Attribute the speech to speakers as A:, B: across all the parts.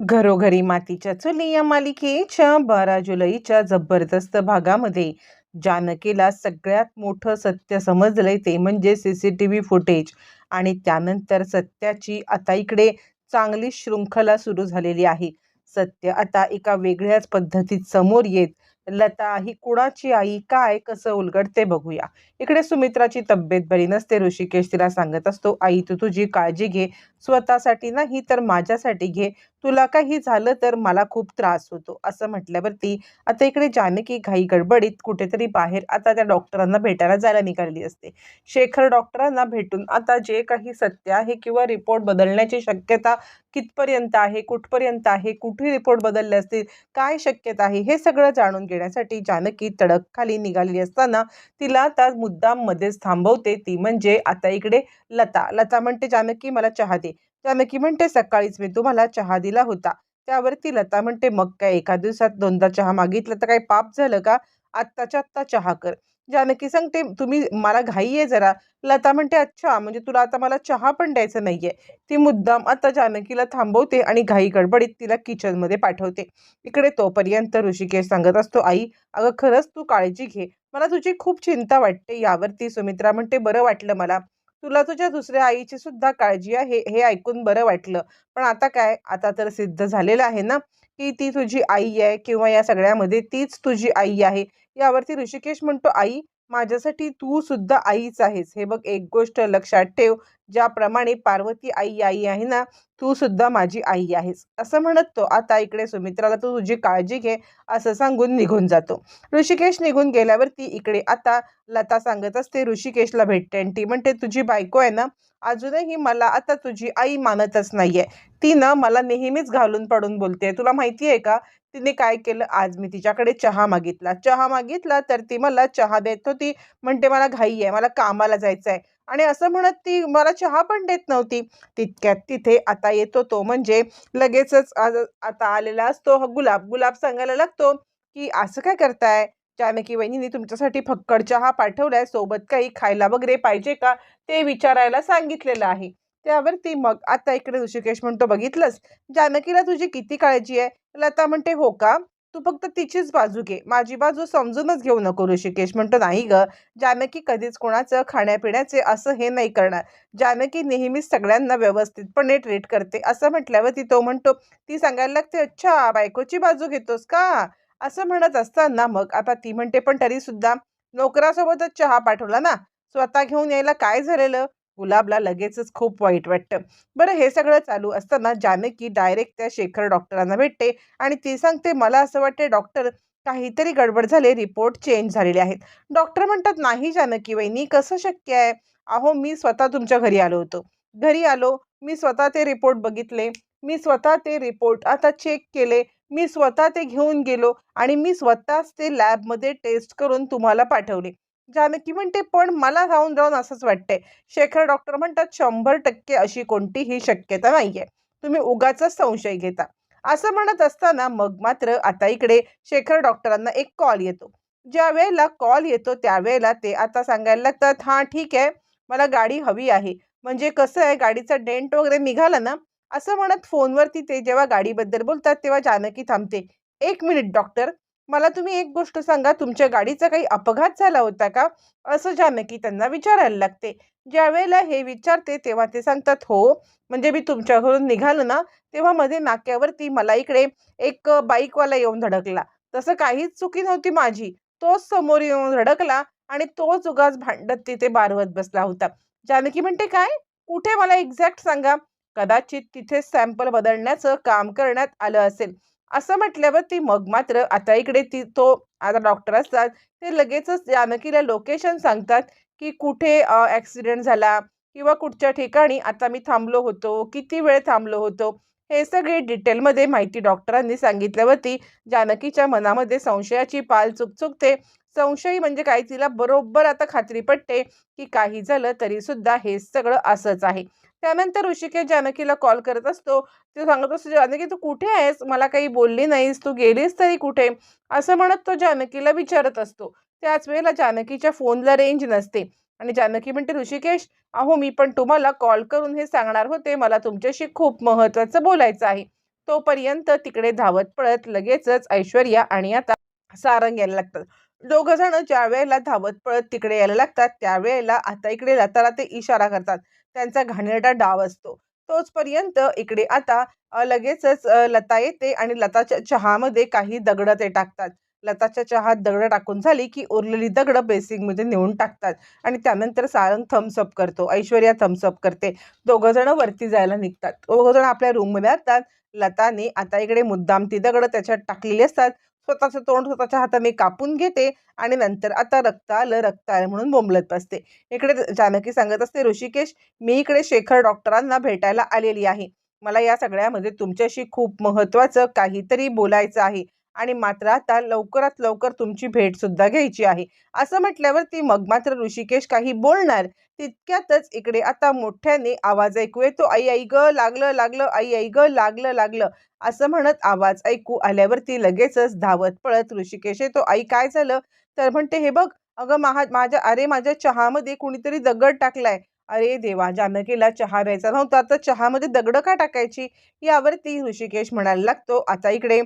A: घरोघरी मातीच्या चुली या मालिकेच्या बारा जुलैच्या जबरदस्त भागामध्ये जानकीला सगळ्यात मोठं सत्य समजलंय ते म्हणजे C C T V footage. आणि त्यानंतर सत्याची आता इकडे चांगली शृंखला सुरू झालेली आहे. सत्य आता एका वेगळ्याच पद्धतीत समोर येत. लता ही कुणाची आई? काय? कसं उलगडते? बघूया. इकडे सुमित्राची तब्येत बरी नसते. ऋषिकेश तिला सांगत असतो आई तू तुझी काळजी घे. स्वतःसाठी नाही तर माझ्यासाठी घे. तुला काही झालं तर मला खूप त्रास होतो. असं म्हटल्यावरती आता इकडे जानकी घाई गडबडीत कुठेतरी बाहेर आता त्या डॉक्टरांना भेटायला जायला निघाली असते. शेखर डॉक्टरांना भेटून आता जे काही सत्य आहे किंवा रिपोर्ट बदलण्याची शक्यता कितपर्यंत आहे कुठपर्यंत आहे कुठे रिपोर्ट बदलले असतील काय शक्यता आहे हे सगळं जाणून घेण्यासाठी जानकी तडक खाली निघालेली असताना तिला आता मुद्दाम मध्येच थांबवते. ती म्हणजे आता इकडे लता. लता म्हणते जानकी मला चहा दे. जानकी म्हणते सकाळीच मी तुम्हाला चहा दिला होता. त्यावरती लता म्हणते मग काय एका दिवसात दोनदा चहा मागितला तर काय पाप झालं का? आत्ताच्या आत्ता चहा कर. जानकी सांगते तुम्ही मला घाई आहे जरा. लता म्हणते अच्छा म्हणजे तुला आता मला चहा पण द्यायचं नाहीये. ती मुद्दाम आता जानकीला थांबवते आणि घाई गडबडीत तिला किचनमध्ये पाठवते. इकडे तोपर्यंत ऋषिकेश सांगत असतो आई अगं खरंच तू काळजी घे. मला तुझी खूप चिंता वाटते. यावरती सुमित्रा म्हणते बरं वाटलं मला. तुला तुझ्या दुसऱ्या आईची सुद्धा काळजी आहे हे ऐकून बरं वाटलं. पण आता काय? आता तर सिद्ध झालेलं आहे ना की ती तुझी आई आहे किंवा या सगळ्यामध्ये तीच तुझी आई आहे. यावरती ऋषिकेश म्हणतो आई माझ्यासाठी तू सुद्धा आईच आहेस. हे बघ एक गोष्ट लक्षात ठेव. ज्याप्रमाणे पार्वती आई आई आहे ना तू सुद्धा माझी आई आहेस. असं म्हणत तो. आता इकडे सुमित्राला तू तुझी काळजी घे असं सांगून निघून जातो. ऋषिकेश निघून गेल्यावरती इकडे आता लता सांगत असते ऋषिकेशला भेटते. आणि ती म्हणते तुझी बायको आहे ना अजूनही मला आता तुझी आई मानतच नाहीये. ती ना मला नेहमीच घालून पडून बोलते. तुला माहिती आहे का? तिने काय केलं? आज मी तिच्याकडे चहा मागितला. चहा मागितला तर ती मला चहा देत होती. म्हणते मला घाई आहे. मला कामाला जायचं आहे आणि असं म्हणत ती मला चहा पण देत नव्हती. तितक्यात तिथे आता येतो तो म्हणजे लगेचच आज आता आलेला असतो. हा गुलाब गुलाब सांगायला लागतो की असं काय करताय? जानकी वहिनीने तुमच्यासाठी फक्कड चहा पाठवलाय. सोबत काही खायला वगैरे पाहिजे का? ते विचारायला सांगितलेलं आहे. त्यावरती मग आता इकडे ऋषिकेश म्हणतो बघितलंस? जानकीला तुझी किती काळजी आहे? लता म्हणते हो का? तू फक्त तिचीच बाजू घे. माझी बाजू समजूनच घेऊ नको ऋषिकेश. म्हणतो नाही ग जानकी कधीच कोणाचं खाण्यापिण्याचे असं हे नाही करणार. जानकी नेहमीच सगळ्यांना व्यवस्थितपणे ट्रीट करते. असं म्हटल्यावर ती तो म्हणतो ती सांगायला लागते अच्छा बायकोची बाजू घेतोस का? असं म्हणत असताना मग आता ती म्हणते पण तरी सुद्धा नोकरासोबतच चहा पाठवला ना? स्वतः घेऊन यायला काय झालेलं? गुलाबला लगेचच खूप वाईट वाटतं. बरं हे सगळं चालू असताना जानकी डायरेक्ट त्या शेखर डॉक्टरांना भेटते आणि ती सांगते मला असं वाटते डॉक्टर काहीतरी गडबड झाले रिपोर्ट चेंज झालेले आहेत. डॉक्टर म्हणतात नाही जानकी वहिनी कसं शक्य आहे? अहो मी स्वतः तुमच्या घरी आलो होतो. घरी आलो मी स्वतः ते रिपोर्ट बघितले मी स्वतः ते रिपोर्ट आता चेक केले मी स्वतः ते घेऊन गेलो आणि मी स्वतःच ते लॅबमध्ये टेस्ट करून तुम्हाला पाठवले. जानकी म्हणते पण मला राहून राहून असंच वाटतंय. शेखर डॉक्टर म्हणतात शंभर टक्के अशी कोणतीही शक्यता नाहीये. तुम्ही उगाच संशय घेता. असं म्हणत असताना मग मात्र आता इकडे शेखर डॉक्टरांना एक कॉल येतो. ज्या वेळेला कॉल येतो त्यावेळेला ते आता सांगायला लागतात हां ठीक आहे. मला गाडी हवी आहे. म्हणजे कसं आहे गाडीचा डेंट वगैरे निघाला ना? असं म्हणत फोनवरती ते जेव्हा गाडीबद्दल बोलतात तेव्हा जानकी थांबते. एक मिनिट डॉक्टर. मला तुम्ही एक गोष्ट सांगा तुमच्या गाडीचा काही अपघात झाला होता का? असं जानकी त्यांना विचारायला लागते. ज्यावेळेला हे विचारते तेव्हा ते सांगतात हो म्हणजे मी तुमच्याकडून निघालो ना तेव्हा मध्ये नाक्यावरती मला इकडे एक बाईकवाला येऊन धडकला. तसं काहीच चुकी नव्हती माझी. तोच समोर येऊन धडकला आणि तोच उगाच भांडत तिथे बारवत बसला होता. जानकी म्हणते काय? कुठे? मला एक्झॅक्ट सांगा. कदाचित तिथे सॅम्पल बदलण्याचं काम करण्यात आलं असेल. असं म्हटल्यावर ती मग मात्र आता इकडे ती तो आता डॉक्टर असतात ते लगेचच जानकीला लोकेशन सांगतात की कुठे ॲक्सिडेंट झाला किंवा कुठच्या ठिकाणी आता मी थांबलो होतो किती वेळ थांबलो होतो हे सगळे डिटेलमध्ये माहिती डॉक्टरांनी सांगितल्यावरती जानकीच्या मनामध्ये संशयाची पाल चुकचुकते. संशयी म्हणजे काय? तिला बरोबर आता खात्री पटते की काही झालं तरीसुद्धा हे सगळं असंच आहे. त्यानंतर ऋषिकेश जानकीला कॉल करत असतो. तो सांगत असतो जानकी तू कुठे आहेस? मला काही बोलली नाहीस. तू गेलीस तरी कुठे? असं म्हणत तो जानकीला विचारत असतो. त्याच वेळेला जानकीच्या फोनला रेंज नसते आणि जानकी म्हणते ऋषिकेश अहो मी पण तुम्हाला कॉल करून हे सांगणार होते. मला तुमच्याशी खूप महत्त्वाचं बोलायचं आहे. तोपर्यंत तिकडे धावत पळत लगेचच ऐश्वर्या आणि आता सारंग यायला लागतात. दोघ जण ज्या वेळेला धावत पळत तिकडे यायला लागतात त्यावेळेला आता इकडे जाताना ते इशारा करतात. त्यांचा घाणेरडा डाव असतो. तोचपर्यंत इकडे आता लगेचच लता येते आणि लताच्या चहामध्ये काही दगड ते टाकतात. लताच्या चहात दगड टाकून झाली की उरलेली दगड बेसिंगमध्ये नेऊन टाकतात आणि त्यानंतर सारंग थम्सअप करतो ऐश्वर्या थम्सअप करते. दोघंजणं वरती जायला निघतात. दोघं जण आपल्या रूममध्ये असतात. लताने आता इकडे मुद्दाम ती दगड त्याच्यात टाकलेली असतात. स्वतःचं तोंड स्वतःच्या हाताने कापून घेते आणि नंतर आता रक्त आलं रक्त आलं म्हणून बोंबलत बसते. इकडे जानकी सांगत असते ऋषिकेश मी इकडे शेखर डॉक्टरांना भेटायला आलेली आहे. मला या सगळ्यामध्ये तुमच्याशी खूप महत्त्वाचं काहीतरी बोलायचं आहे. आणि मात्र आता लवकरात लवकर तुमची भेट सुद्धा घ्यायची आहे. असं म्हटल्यावरती मग मात्र ऋषिकेश काही बोलणार तितक्यातच इकडे आता मोठ्याने आवाज ऐकू येतो. आई आई ग लागलं लागलं आई आई ग लागलं लागलं. असं म्हणत आवाज ऐकू आल्यावरती लगेचच धावत पळत ऋषिकेश येतो. आई काय झालं? तर म्हणते हे बघ अगं महा माझ्या अरे माझ्या चहामध्ये कुणीतरी दगड टाकलाय. अरे देवा जानकीला चहा द्यायचा नव्हता तर चहामध्ये दगड का टाकायची? यावरती ऋषिकेश म्हणायला लागतो आता इकडे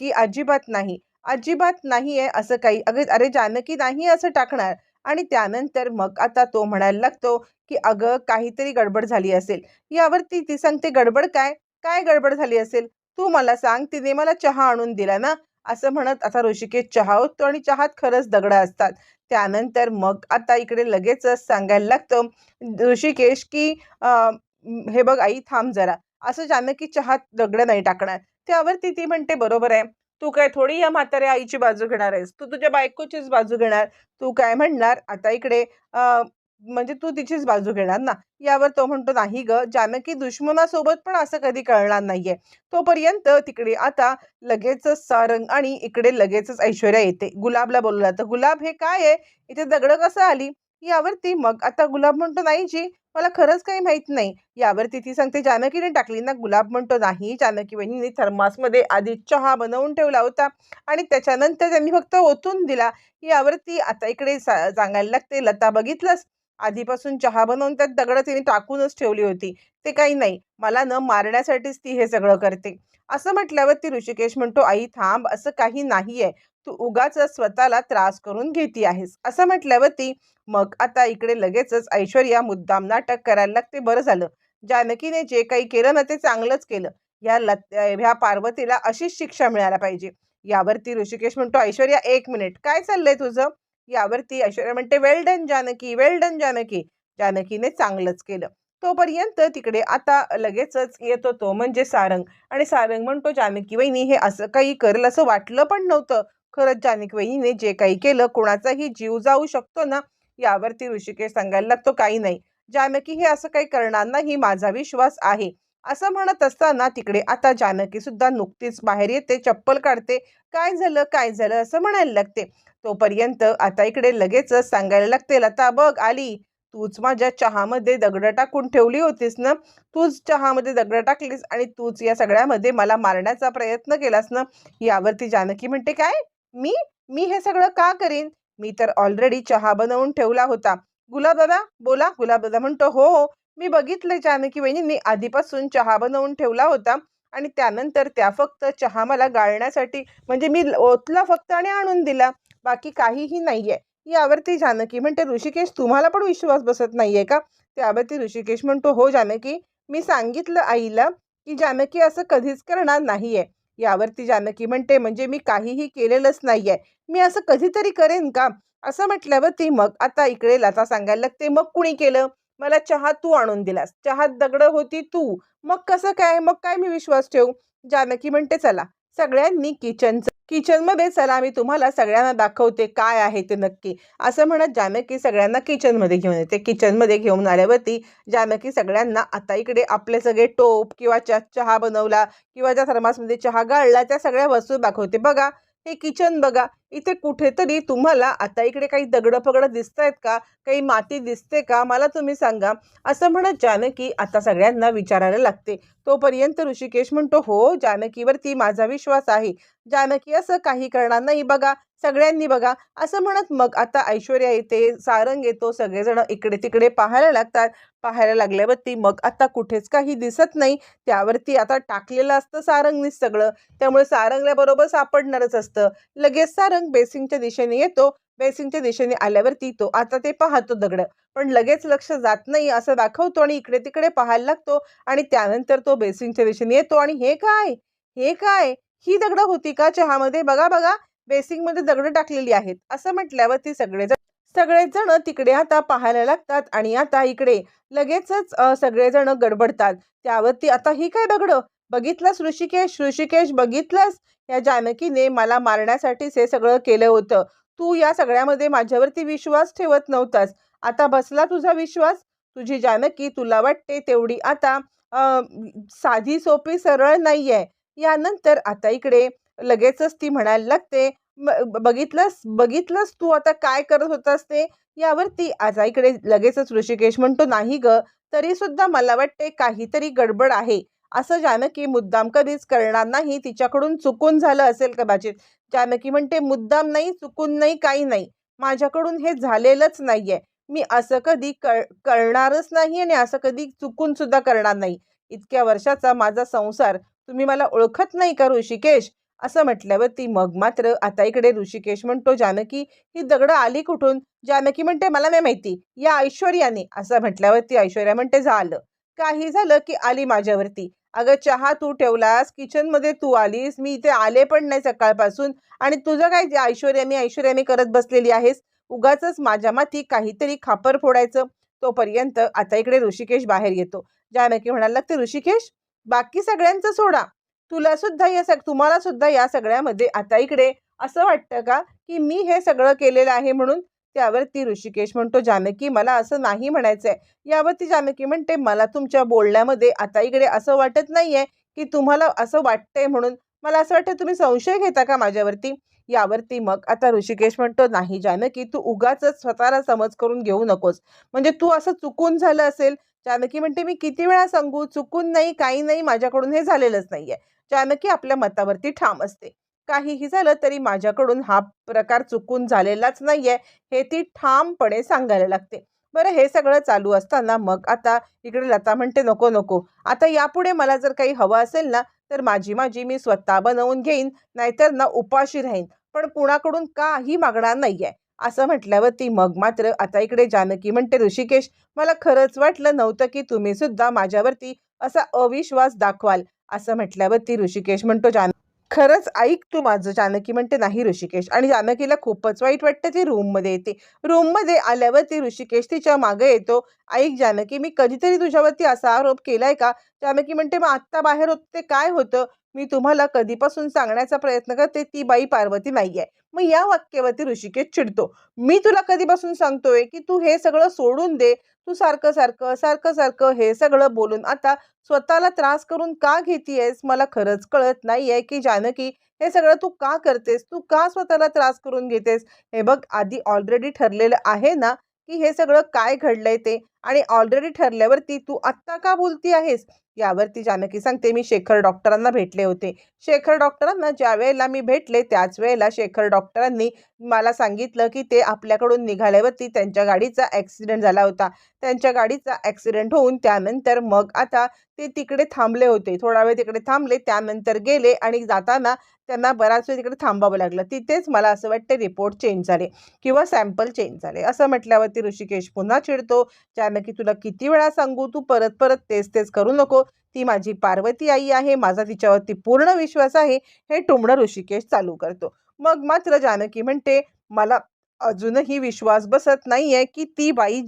A: की अजिबात नाही अजिबात नाही आहे असं काही. अगं अरे जानकी नाही असं टाकणार. आणि त्यानंतर मग आता तो म्हणायला लागतो की अगं काहीतरी गडबड झाली असेल. यावरती ती सांगते गडबड काय? काय गडबड झाली असेल? तू मला सांग तिने मला चहा आणून दिला ना? असं म्हणत आता ऋषिकेश चहा होतो आणि चहात खरंच दगडं असतात. त्यानंतर मग आता इकडे लगेचच सांगायला लागतं ऋषिकेश की हे बघ आई थांब जरा. असं जानकी चहात दगडं नाही टाकणार. त्यावरती ती म्हणते बरोबर आहे. तू काय थोडी या म्हाताऱ्या आईची बाजू घेणार आहेस? तू तुझ्या बायकोचीच बाजू घेणार? तू काय म्हणणार? आता इकडे म्हणजे तू तिचीच बाजू घेणार ना? यावर तो म्हणतो नाही ग जानकी दुश्मनासोबत पण असं कधी कळणार नाहीये. तोपर्यंत तिकडे आता लगेचच सारंग आणि इकडे लगेचच ऐश्वर्या येते. गुलाबला बोलवला तर गुलाब हे काय आहे? इथे दगड कसं आली? यावरती मग आता गुलाब म्हणतो नाही जी मला खरंच काही माहीत नाही. यावरती ती सांगते जानकीने टाकली ना? गुलाब म्हणतो नाही जानकी बहिणीने थर्मासमध्ये आधी चहा बनवून ठेवला होता आणि त्याच्यानंतर त्यांनी फक्त ओतून दिला. यावरती आता इकडे सा- सांगायला लागते लता बघितलंस? आधीपासून चहा बनवून त्यात दगडं तिने टाकूनच ठेवली होती. ते काही नाही. मला न मारण्यासाठीच ती हे सगळं करते. असं म्हटल्यावर ती ऋषिकेश म्हणतो आई थांब असं काही नाही आहे तू उगाच स्वतःला त्रास करून घेती आहेस. असं म्हटल्यावर ती मग आता इकडे लगेचच ऐश्वर्या मुद्दाम नाटक करायला लागते. बरं झालं. जानकीने जे काही केलं ना ते चांगलंच केलं. ह्या लत ह्या पार्वतीला अशीच शिक्षा मिळायला पाहिजे. यावरती ऋषिकेश म्हणतो ऐश्वर्या एक मिनिट. काय चाललंय तुझं? यावरती ऐश्वर्या म्हणते well done Janaki well done Janaki. जानकीने चांगलंच केलं. तोपर्यंत तिकडे आता लगेचच येतो तो म्हणजे सारंग. आणि सारंग म्हणतो जानकी वहिनी हे असं काही करेल असं वाटलं पण नव्हतं. खरंच जानकी वहिनीने जे काही केलं कोणाचाही जीव जाऊ शकतो ना यावरती ऋषिकेश सांगायला लागतो काही नाही. जानकी हे असं काही करणार नाही माझा विश्वास आहे. असं म्हणत असताना तिकडे आता जानकी सुद्धा नुकतीच बाहेर येते चप्पल काढते काय झालं काय झालं? असं म्हणायला लागते. तोपर्यंत आता इकडे लगेचच सांगायला लागते लता बघ आली. तूच माझ्या चहामध्ये दगडं टाकून ठेवली होतीस ना? तूच चहामध्ये दगडं टाकलीस आणि तूच या सगळ्यामध्ये मला मारण्याचा प्रयत्न केलास ना? यावरती जानकी म्हणते काय? मी? मी हे सगळं का करीन? मी तर ऑलरेडी चहा बनवून ठेवला होता. गुलाबदादा बोला. गुलाबदादा म्हणतो हो. हो. मी बघितलं जानकी वहिनींनी आधीपासून चहा बनवून ठेवला होता आणि त्यानंतर त्या फक्त चहा मला गाळण्यासाठी म्हणजे मी ओतला फक्त आणि आणून दिला. बाकी काहीही नाहीये. यावरती जानकी म्हणते ऋषिकेश तुम्हाला पण विश्वास बसत नाहीये का? त्यावरती ऋषिकेश म्हणतो हो जानकी मी सांगितलं आईला की जानकी असं कधीच करणार नाहीये. यावरती जानकी म्हणते म्हणजे मी काहीही केलेलंच नाहीये. मी असं कधीतरी करेन का? असं म्हटल्यावर ती मग आता इकडे लता सांगायला लागते मग कुणी केलं? मला चहा तू आणून दिलास. चहात दगड होती तू. मग कसं काय? मग काय मी विश्वास ठेवू? जानकी म्हणते चला सगळ्यांनी किचनचं किचनमध्ये चला मी तुम्हाला सगळ्यांना दाखवते काय आहे ते नक्की. असं म्हणत जानकी सगळ्यांना किचनमध्ये घेऊन येते. किचनमध्ये घेऊन आल्यावरती जानकी सगळ्यांना आता इकडे आपले सगळे टोप किंवा चहा बनवला किंवा ज्या थर्मासमध्ये चहा गाळला त्या सगळ्या वस्तू दाखवते. बघा हे किचन बघा. इथे कुठेतरी तुम्हाला आता इकडे काही दगडं फगडं दिसत आहेत का? काही माती दिसते का? मला तुम्ही सांगा. असं म्हणत जानकी आता सगळ्यांना विचारायला लागते. तोपर्यंत ऋषिकेश म्हणतो हो जानकीवरती माझा विश्वास आहे. जानकी असं काही करणार नाही बघा. सगळ्यांनी बघा. असं म्हणत मग आता ऐश्वर्या येते सारंग येतो सगळेजण इकडे तिकडे पाहायला लागतात. पाहायला लागल्यावरती मग आता कुठेच काही दिसत नाही. त्यावरती आता टाकलेलं असतं सारंगनीच सगळं. त्यामुळे सारंगल्याबरोबर सापडणारच असतं. लगेच सारंग बेसिंगच्या दिशेने येतो बेसिंगच्या दिशेने आल्यावरती तो आता ते पाहतो दगड. पण लगेच लक्ष जात नाही असं दाखवतो आणि इकडे तिकडे पाहायला लागतो आणि त्यानंतर तो बेसिंगच्या दिशेने येतो. आणि हे काय? हे काय? ही दगडं होती का? चहामध्ये? बघा बघा. बेसिंगमध्ये दगडं टाकलेली आहेत. असं म्हटल्यावर ती सगळेजण सगळेजण तिकडे आता पाहायला लागतात आणि आता इकडे लगेचच सगळेजण गडबडतात. त्यावरती आता ही काय दगडं? बघितलंस ऋषिकेश? ऋषिकेश बघितलंस? या जानकीने मला मारण्यासाठीच हे सगळं केलं होतं. तू या सगळ्यामध्ये माझ्यावरती विश्वास ठेवत नव्हतास. आता बसला तुझा विश्वास? तुझी जानकी तुला वाटते तेवढी आता साधी सोपी सरळ नाही आहे यानंतर आता इकडे लगेचच ती म्हणायला लागते बघितलंस? बघितलंस तू आता काय करत होतास ते? यावरती आता इकडे लगेचच ऋषिकेश म्हणतो नाही ग तरी सुद्धा मला वाटते काहीतरी गडबड आहे. असं जानकी मुद्दाम कधीच करणार नाही. तिच्याकडून चुकून झालं असेल कदाचित. जानकी म्हणते मुद्दाम नाही चुकून नाही काही नाही. माझ्याकडून हे झालेलंच नाहीये. मी असं कधी कर करणारच नाही आणि असं कधी चुकून सुद्धा करणार नाही. इतक्या वर्षाचा माझा संसार तुम्ही मला ओळखत नाही का ऋषिकेश? असं म्हटल्यावरती मग मात्र आता इकडे ऋषिकेश म्हणतो जानकी. ही दगडं आली कुठून? जानकी म्हणते मला नाही माहिती. या ऐश्वर्याने. असं म्हटल्यावर ती ऐश्वर्या म्हणते झालं. काही झालं की आली माझ्यावरती. अगं चहा तू ठेवलास किचनमध्ये तू आलीस मी इथे आले पण नाही सकाळपासून आणि तुझं काय ते ऐश्वर्या मी ऐश्वर्या मी करत बसलेली आहेस? उगाच माझ्या माती काहीतरी खापर फोडायचं. तोपर्यंत आता इकडे ऋषिकेश बाहेर येतो. जानकी म्हणायला लागते ऋषिकेश बाकी सगळ्यांचं सोडा. तुला सुद्धा या सग तुम्हाला सुद्धा या सगळ्यामध्ये आता इकडे. असं वाटतं का? की मी हे सगळं केलेलं आहे म्हणून त्यावरती ऋषिकेश म्हणतो जानकी मला असं नाही म्हणायचंय. यावरती जानकी म्हणते मला तुमच्या बोलण्यामध्ये आता इकडे असं वाटत नाहीये की तुम्हाला असं वाटतंय म्हणून. मला असं वाटतं तुम्ही संशय घेता का माझ्यावरती? यावरती मग आता ऋषिकेश म्हणतो नाही जानकी तू उगाच स्वतःला समज करून घेऊ नकोस. म्हणजे तू असं चुकून झालं असेल. जानकी म्हणते मी किती वेळा सांगू? चुकून नाही काही नाही माझ्याकडून हे झालेलंच नाहीये. जानकी आपल्या मतावरती ठाम असते. काहीही झालं तरी माझ्याकडून हा प्रकार चुकून झालेलाच नाहीये हे ती ठामपणे सांगायला लागते. बरं हे सगळं चालू असताना मग आता इकडे लता म्हणते नको नको. आता यापुढे मला जर काही हवं असेल ना तर माझी माझी मी स्वतः बनवून घेईन नाहीतर ना उपाशी राहीन. पण कुणाकडून काही मागणार नाहीये. असं म्हटल्यावरती मग मात्र आता इकडे जानकी म्हणते ऋषिकेश मला खरंच वाटलं नव्हतं की तुम्ही सुद्धा माझ्यावरती असा अविश्वास दाखवाल. असं म्हटल्यावरती ऋषिकेश म्हणतो जान खरंच ऐक तू माझं जानकी म्हणते नाही ऋषिकेश. आणि जानकीला खूपच वाईट वाटतं ती रूममध्ये येते. रूममध्ये आल्यावर ती ऋषिकेश तिच्यामागे येतो. ऐक जानकी मी कधीतरी तुझ्यावरती असा आरोप केलाय का? जानकी म्हणते मग आत्ता बाहेर होते काय होतं? मी तुम्हाला कधीपासून सांगण्याचा प्रयत्न करते ती बाई पार्वती नाही आहे मग या वाक्यावरती ऋषिकेश चिडतो. मी तुला कधीपासून सांगतोय की तू हे सगळं सोडून दे. तू सारखं सारखं सारखं सारखं हे सगळं बोलून. आता स्वतःला त्रास करून का घेतीयस? मला खरंच कळत नाहीये की जानकी हे सगळं तू का करतेस? तू का स्वतःला त्रास करून घेतेस? हे बघ आधी ऑलरेडी ठरलेलं आहे ना की हे सगळं काय घडलंय ते. आणि ऑलरेडी ठरल्यावरती तू आत्ता का बोलती आहेस? यावरती जानकी सांगते मी शेखर डॉक्टरांना भेटले होते. शेखर डॉक्टरांना ज्या वेळेला मी भेटले त्याच वेळेला शेखर डॉक्टरांनी मला सांगितलं की ते आपल्याकडून निघाल्यावरती त्यांच्या गाडीचा ॲक्सिडेंट झाला होता. त्यांच्या गाडीचा ॲक्सिडेंट होऊन त्यानंतर मग आता ते तिकडे थांबले होते. थोडा वेळ तिकडे थांबले त्यानंतर गेले आणि जाताना त्यांना बराच वेळ तिकडे थांबावं लागलं. तिथेच मला असं वाटतं रिपोर्ट चेंज झाले किंवा सॅम्पल चेंज झाले. असं म्हटल्यावरती ऋषिकेश पुन्हा चिडतो. ज्या जानकी तुला किती वेळा सांगू तू परत परत तेच तेच करू नको. ती माझी पार्वती आई आहे माझा तिच्यावरती पूर्ण विश्वास आहे हे टुमणं ऋषिकेश चालू करतो. मग मात्र जानकी म्हणते मला अजूनही विश्वास बसत नाहीये की ती बाई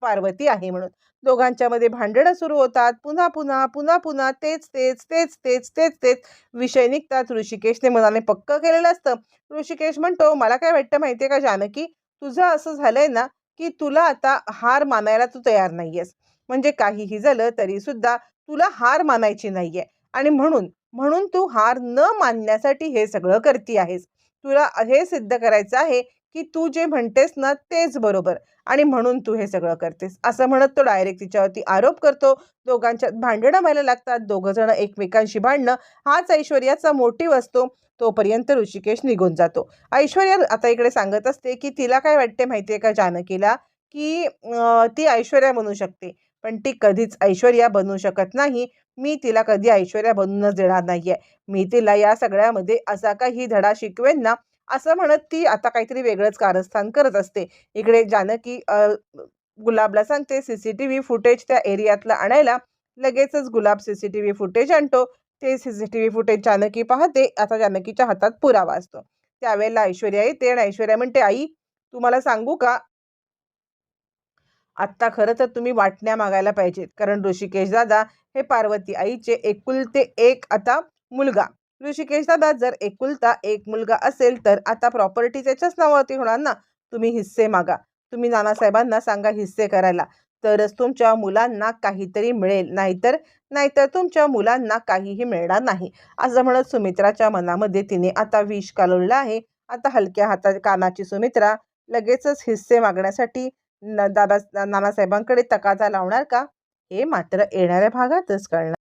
A: पार्वती आहे म्हणून. दोघांच्यामध्ये भांडणं सुरू होतात पुन्हा पुन्हा पुन्हा पुन्हा तेच तेच तेच तेच तेच तेच. विषय निघतात ऋषिकेशने मनाने पक्क केलेलं असतं. ऋषिकेश म्हणतो मला काय वाटतं माहितीये का जानकी? तुझं असं झालंय ना की तुला आता हार मानायला तू तयार नाहीयेस. म्हणजे काहीही झालं तरी सुद्धा तुला हार मानायची नाहीये. आणि म्हणून म्हणून तू हार न मानण्यासाठी हे सगळं करती आहेस. तुला हे सिद्ध करायचं आहे की तू जे म्हणतेस ना तेच बरोबर. आणि म्हणून तू हे सगळं करतेस. असं म्हणत तो डायरेक्ट तिच्यावरती आरोप करतो. दोघांच्यात भांडणं व्हायला लागतात. दोघं जण एकमेकांशी भांडणं. हाच ऐश्वर्याचा मोटिव्ह असतो. तोपर्यंत ऋषिकेश निघून जातो. ऐश्वर्या आता इकडे सांगत असते की तिला काय वाटते माहिती आहे का जानकीला? की ती ऐश्वर्या बनू शकते. पण ती कधीच ऐश्वर्या बनू शकत नाही. मी तिला कधी ऐश्वर्या बनूनच देणार नाही आहे मी तिला या सगळ्यामध्ये असा काही धडा शिकवेन ना असं म्हणत ती आता काहीतरी वेगळंच कारस्थान करत असते. इकडे जानकी गुलाबला सांगते C C T V footage त्या एरियातलं आणायला. लगेचच Gulab C C T V footage आणतो. ते C C T V footage Janaki पाहते. आता जानकीच्या हातात पुरावा असतो. त्यावेळेला ऐश्वर्या येते आणि ऐश्वर्या म्हणते आई तुम्हाला सांगू का? आत्ता खरं तर तुम्ही वाटण्या मागायला पाहिजेत. कारण ऋषिकेश दादा हे पार्वती आईचे एकुलते एक आता मुलगा. ऋषिकेश दादा जर एकुलता एक मुलगा असेल तर आता प्रॉपर्टी त्याच्याच नावावरती होणार ना? तुम्ही हिस्से मागा. तुम्ही नानासाहेबांना सांगा हिस्से करायला. तरच तुमच्या मुलांना काहीतरी मिळेल. नाहीतर नाहीतर तुमच्या मुलांना काहीही मिळणार नाही. असं म्हणत सुमित्राच्या मनामध्ये तिने आता विष कालवलं आहे. आता हलक्या हातात कानाची सुमित्रा लगेचच हिस्से मागण्यासाठी दादा नानासाहेबांकडे तकाजा लावणार का? हे मात्र येणाऱ्या भागातच कळणार.